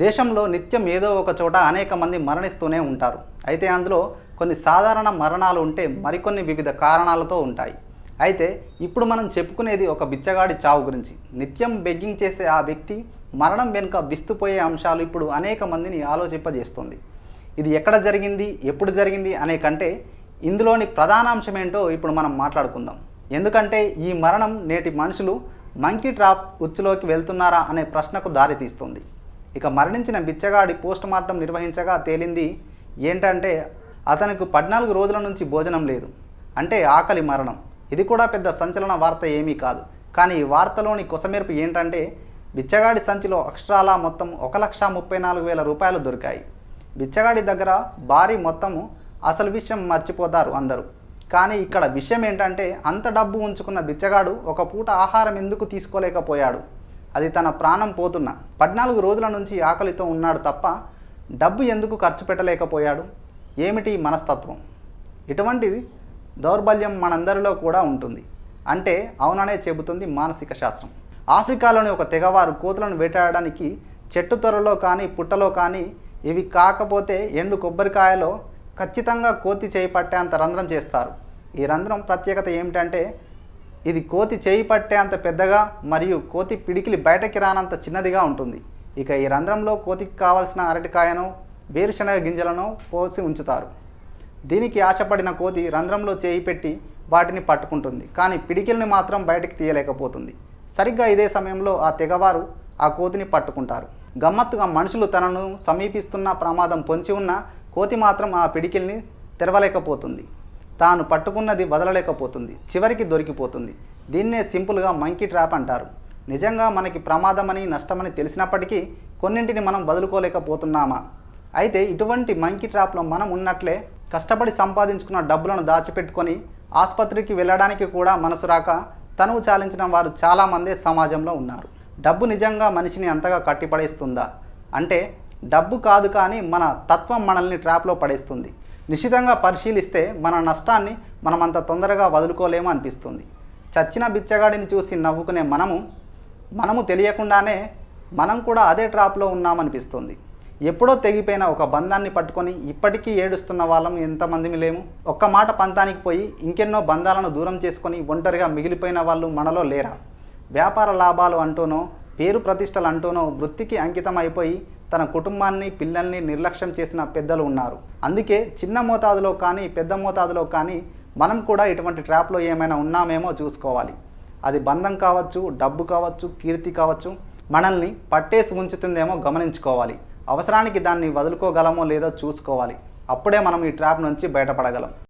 దేశంలో నిత్యం ఏదో ఒక చోట అనేక మంది మరణిస్తూనే ఉంటారు. అయితే అందులో కొన్ని సాధారణ మరణాలు ఉంటే మరికొన్ని వివిధ కారణాలతో ఉంటాయి. అయితే ఇప్పుడు మనం చెప్పుకునేది ఒక బిచ్చగాడి చావు గురించి. నిత్యం బెగ్గింగ్ చేసే ఆ వ్యక్తి మరణం వెనుక విస్తుపోయే అంశాలు ఇప్పుడు అనేక మందిని ఆలోచింపజేస్తుంది. ఇది ఎక్కడ జరిగింది ఎప్పుడు జరిగింది అనే కంటే ఇందులోని ప్రధాన అంశం ఏంటో ఇప్పుడు మనం మాట్లాడుకుందాం. ఎందుకంటే ఈ మరణం నేటి మనుషులు మంకీ ట్రాప్ ఉచ్చులోకి వెళ్తున్నారా అనే ప్రశ్నకు దారితీస్తుంది. ఇక మరణించిన బిచ్చగాడి పోస్ట్ మార్టం నిర్వహించగా తేలింది ఏంటంటే అతనికి పద్నాలుగు రోజుల నుంచి భోజనం లేదు. అంటే ఆకలి మరణం. ఇది కూడా పెద్ద సంచలన వార్త ఏమీ కాదు. కానీ ఈ వార్తలోని కొసమెరుపు ఏంటంటే బిచ్చగాడి సంచిలో అక్షరాల మొత్తం ఒక లక్ష ముప్పై నాలుగు వేల రూపాయలు దొరికాయి. బిచ్చగాడి దగ్గర భారీ మొత్తము అసలు విషయం మర్చిపోతారు అందరూ. కానీ ఇక్కడ విషయం ఏంటంటే అంత డబ్బు ఉంచుకున్న బిచ్చగాడు ఒక పూట ఆహారం ఎందుకు తీసుకోలేకపోయాడు? అది తన ప్రాణం పోతున్న. పద్నాలుగు రోజుల నుంచి ఆకలితో ఉన్నాడు తప్ప డబ్బు ఎందుకు ఖర్చు పెట్టలేకపోయాడు? ఏమిటి మనస్తత్వం? ఇటువంటిది దౌర్బల్యం మనందరిలో కూడా ఉంటుంది. అంటే అవుననే చెబుతుంది మానసిక శాస్త్రం. ఆఫ్రికాలోని ఒక తెగవారు కోతులను వేటాడడానికి చెట్టు త్వరలో కానీ పుట్టలో కానీ ఇవి కాకపోతే ఎండు కొబ్బరికాయలో ఖచ్చితంగా కోతి చేపట్టేంత రంధ్రం చేస్తారు. ఈ రంధ్రం ప్రత్యేకత ఏమిటంటే ఇది కోతి చేయి పట్టేంత పెద్దగా మరియు కోతి పిడికిలి బయటకి రానంత చిన్నదిగా ఉంటుంది. ఇక ఈ రంధ్రంలో కోతికి కావలసిన అరటికాయను వేరుశనగ గింజలను పోసి ఉంచుతారు. దీనికి ఆశపడిన కోతి రంధ్రంలో చేయి పెట్టి వాటిని పట్టుకుంటుంది. కానీ పిడికిల్ని మాత్రం బయటికి తీయలేకపోతుంది. సరిగ్గా ఇదే సమయంలో ఆ తెగవారు ఆ కోతిని పట్టుకుంటారు. గమ్మత్తుగా మనుషులు తనను సమీపిస్తున్న ప్రమాదం పొంచి ఉన్న కోతి మాత్రం ఆ పిడికిల్ని తెరవలేకపోతుంది. తాను పట్టుకున్నది వదలలేకపోతుంది చివరికి దొరికిపోతుంది. దీన్నే సింపుల్గా మంకీ ట్రాప్ అంటారు. నిజంగా మనకి ప్రమాదమని నష్టమని తెలిసినప్పటికీ కొన్నింటిని మనం వదులుకోలేకపోతున్నామా? అయితే ఇటువంటి మంకీ ట్రాప్లో మనం ఉన్నట్లే కష్టపడి సంపాదించుకున్న డబ్బులను దాచిపెట్టుకొని ఆసుపత్రికి వెళ్ళడానికి కూడా మనసు రాక తనువు చాలించిన వారు చాలామందే సమాజంలో ఉన్నారు. డబ్బు నిజంగా మనిషిని అంతగా కట్టిపడేస్తుందా? అంటే డబ్బు కాదు కానీ మన తత్వం మనల్ని ట్రాప్లో పడేస్తుంది. నిశితంగా పరిశీలిస్తే మన నష్టాన్ని మనం అంత తొందరగా వదులుకోలేము అనిపిస్తుంది. చచ్చిన బిచ్చగాడిని చూసి నవ్వుకునే మనము మనము తెలియకుండానే మనం కూడా అదే ట్రాప్లో ఉన్నామనిపిస్తుంది. ఎప్పుడో తెగిపోయిన ఒక బంధాన్ని పట్టుకొని ఇప్పటికీ ఏడుస్తున్న వాళ్ళం ఎంతమంది లేము. ఒక్క మాట పంతానికి పోయి ఇంకెన్నో బంధాలను దూరం చేసుకొని ఒంటరిగా మిగిలిపోయిన వాళ్ళు మనలో లేరా? వ్యాపార లాభాలు అంటూనో పేరు ప్రతిష్టలు అంటూనో వృత్తికి అంకితం అయిపోయి తన కుటుంబాన్ని పిల్లల్ని నిర్లక్ష్యం చేసిన పెద్దలు ఉన్నారు. అందుకే చిన్న మోతాదులో కానీ పెద్ద మోతాదులో కానీ మనం కూడా ఇటువంటి ట్రాప్లో ఏమైనా ఉన్నామేమో చూసుకోవాలి. అది బంధం కావచ్చు డబ్బు కావచ్చు కీర్తి కావచ్చు మనల్ని పట్టేసి ఉంచుతుందేమో గమనించుకోవాలి. అవసరానికి దాన్ని వదులుకోగలమో లేదో చూసుకోవాలి. అప్పుడే మనం ఈ ట్రాప్ నుంచి బయటపడగలం.